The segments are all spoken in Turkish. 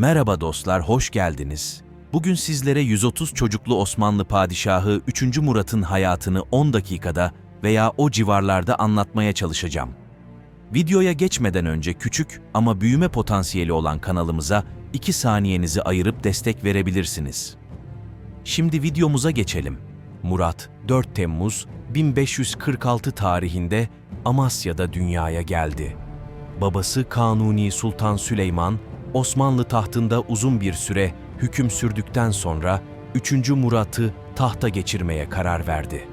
Merhaba dostlar, hoş geldiniz. Bugün sizlere 130 çocuklu Osmanlı padişahı 3. Murat'ın hayatını 10 dakikada veya o civarlarda anlatmaya çalışacağım. Videoya geçmeden önce küçük ama büyüme potansiyeli olan kanalımıza 2 saniyenizi ayırıp destek verebilirsiniz. Şimdi videomuza geçelim. Murat 4 Temmuz 1546 tarihinde Amasya'da dünyaya geldi. Babası Kanuni Sultan Süleyman, Osmanlı tahtında uzun bir süre hüküm sürdükten sonra 3. Murat'ı tahta geçirmeye karar verdi.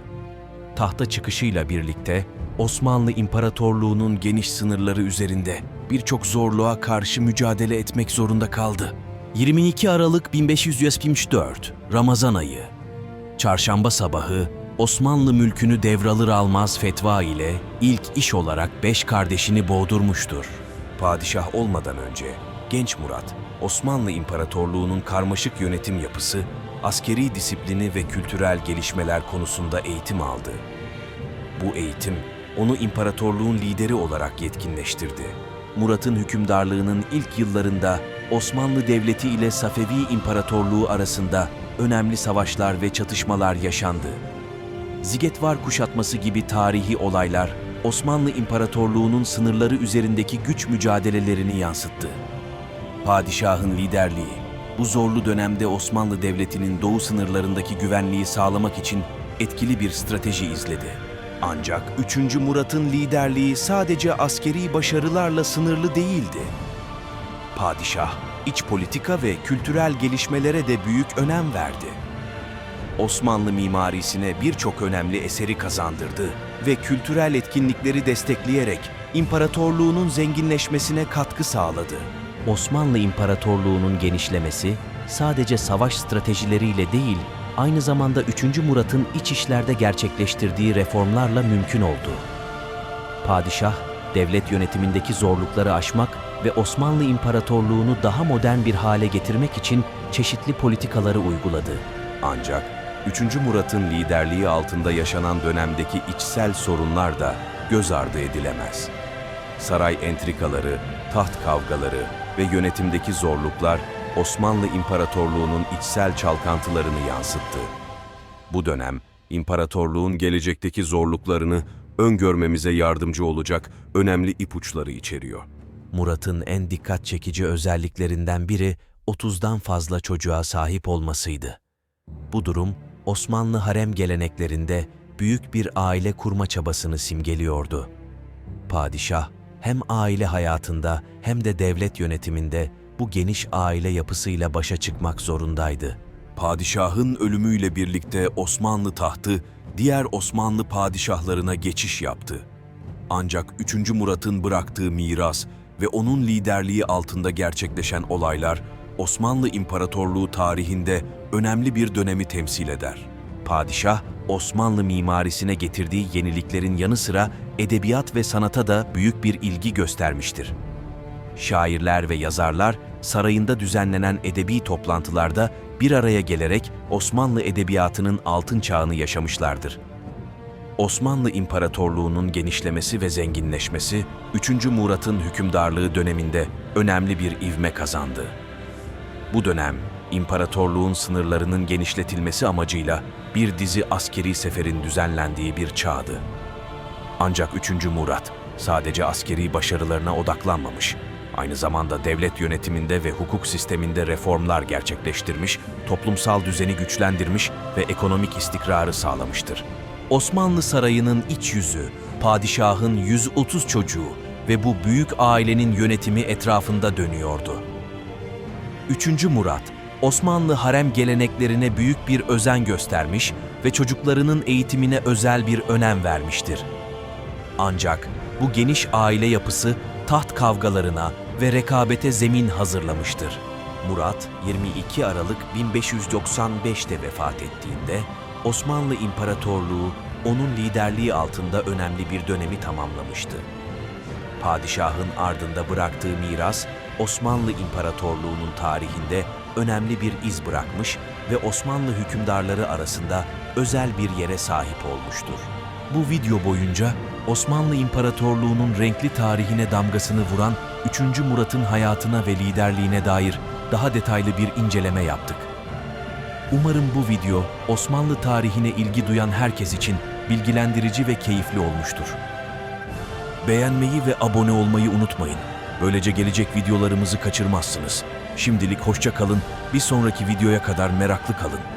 Tahta çıkışıyla birlikte Osmanlı İmparatorluğu'nun geniş sınırları üzerinde birçok zorluğa karşı mücadele etmek zorunda kaldı. 22 Aralık 1574 Ramazan ayı Çarşamba sabahı Osmanlı mülkünü devralır almaz fetva ile ilk iş olarak beş kardeşini boğdurmuştur. Padişah olmadan önce genç Murat, Osmanlı İmparatorluğu'nun karmaşık yönetim yapısı, askeri disiplini ve kültürel gelişmeler konusunda eğitim aldı. Bu eğitim onu imparatorluğun lideri olarak yetkinleştirdi. Murat'ın hükümdarlığının ilk yıllarında Osmanlı Devleti ile Safevi İmparatorluğu arasında önemli savaşlar ve çatışmalar yaşandı. Zigetvar kuşatması gibi tarihi olaylar Osmanlı İmparatorluğu'nun sınırları üzerindeki güç mücadelelerini yansıttı. Padişahın liderliği bu zorlu dönemde Osmanlı Devleti'nin doğu sınırlarındaki güvenliği sağlamak için etkili bir strateji izledi. Ancak 3. Murat'ın liderliği sadece askeri başarılarla sınırlı değildi. Padişah, iç politika ve kültürel gelişmelere de büyük önem verdi. Osmanlı mimarisine birçok önemli eseri kazandırdı ve kültürel etkinlikleri destekleyerek imparatorluğunun zenginleşmesine katkı sağladı. Osmanlı İmparatorluğu'nun genişlemesi sadece savaş stratejileriyle değil, aynı zamanda 3. Murat'ın iç işlerde gerçekleştirdiği reformlarla mümkün oldu. Padişah, devlet yönetimindeki zorlukları aşmak ve Osmanlı İmparatorluğu'nu daha modern bir hale getirmek için çeşitli politikaları uyguladı. Ancak 3. Murat'ın liderliği altında yaşanan dönemdeki içsel sorunlar da göz ardı edilemez. Saray entrikaları, taht kavgaları ve yönetimdeki zorluklar Osmanlı İmparatorluğu'nun içsel çalkantılarını yansıttı. Bu dönem, imparatorluğun gelecekteki zorluklarını öngörmemize yardımcı olacak önemli ipuçları içeriyor. Murat'ın en dikkat çekici özelliklerinden biri 30'dan fazla çocuğa sahip olmasıydı. Bu durum Osmanlı harem geleneklerinde büyük bir aile kurma çabasını simgeliyordu. Padişah hem aile hayatında hem de devlet yönetiminde bu geniş aile yapısıyla başa çıkmak zorundaydı. Padişahın ölümüyle birlikte Osmanlı tahtı diğer Osmanlı padişahlarına geçiş yaptı. Ancak 3. Murat'ın bıraktığı miras ve onun liderliği altında gerçekleşen olaylar Osmanlı İmparatorluğu tarihinde önemli bir dönemi temsil eder. Padişah, Osmanlı mimarisine getirdiği yeniliklerin yanı sıra edebiyat ve sanata da büyük bir ilgi göstermiştir. Şairler ve yazarlar sarayında düzenlenen edebi toplantılarda bir araya gelerek Osmanlı edebiyatının altın çağını yaşamışlardır. Osmanlı İmparatorluğu'nun genişlemesi ve zenginleşmesi 3. Murat'ın hükümdarlığı döneminde önemli bir ivme kazandı. Bu dönem imparatorluğun sınırlarının genişletilmesi amacıyla bir dizi askeri seferin düzenlendiği bir çağdı. Ancak 3. Murat sadece askeri başarılarına odaklanmamış, aynı zamanda devlet yönetiminde ve hukuk sisteminde reformlar gerçekleştirmiş, toplumsal düzeni güçlendirmiş ve ekonomik istikrarı sağlamıştır. Osmanlı sarayının iç yüzü, padişahın 130 çocuğu ve bu büyük ailenin yönetimi etrafında dönüyordu. 3. Murat, Osmanlı harem geleneklerine büyük bir özen göstermiş ve çocuklarının eğitimine özel bir önem vermiştir. Ancak bu geniş aile yapısı taht kavgalarına ve rekabete zemin hazırlamıştır. Murat 22 Aralık 1595'te vefat ettiğinde Osmanlı İmparatorluğu onun liderliği altında önemli bir dönemi tamamlamıştı. Padişahın ardında bıraktığı miras Osmanlı İmparatorluğu'nun tarihinde önemli bir iz bırakmış ve Osmanlı hükümdarları arasında özel bir yere sahip olmuştur. Bu video boyunca Osmanlı İmparatorluğu'nun renkli tarihine damgasını vuran 3. Murat'ın hayatına ve liderliğine dair daha detaylı bir inceleme yaptık. Umarım bu video Osmanlı tarihine ilgi duyan herkes için bilgilendirici ve keyifli olmuştur. Beğenmeyi ve abone olmayı unutmayın. Böylece gelecek videolarımızı kaçırmazsınız. Şimdilik hoşça kalın, bir sonraki videoya kadar meraklı kalın.